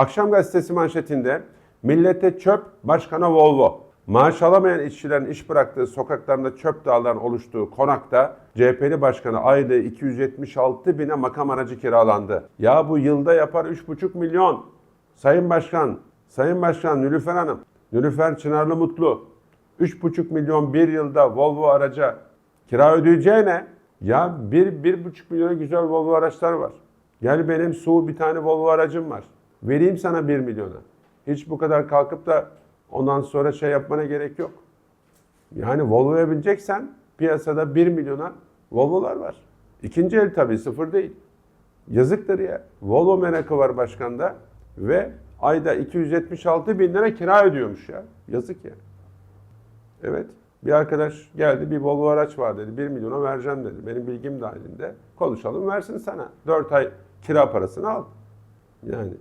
Akşam gazetesi manşetinde millete çöp, başkana Volvo. Maaş alamayan işçilerin iş bıraktığı sokaklarında çöp dağların oluştuğu konakta CHP'li başkanı ayda 276 bine makam aracı kiralandı. Ya bu yılda yapar 3,5 milyon. Sayın Başkan, Sayın Başkan Nülüfer Hanım, Nülüfer Çınarlı Mutlu 3,5 milyon bir yılda Volvo araca kira ödeyeceğine ya 1-1,5 milyona güzel Volvo araçlar var. Gel benim su bir tane Volvo aracım var. Vereyim sana 1 milyona. Hiç bu kadar kalkıp da ondan sonra şey yapmana gerek yok. Yani Volvo'ya bineceksen piyasada 1 milyona Volvo'lar var. İkinci el tabii sıfır değil. Yazıktır ya. Volvo merakı var başkanda ve ayda 276 bin lira kira ödüyormuş ya. Yazık ya. Evet. Bir arkadaş geldi bir Volvo araç var dedi. 1 milyona vereceğim dedi. Benim bilgim dahilinde. Konuşalım versin sana. 4 ay kira parasını al. Yani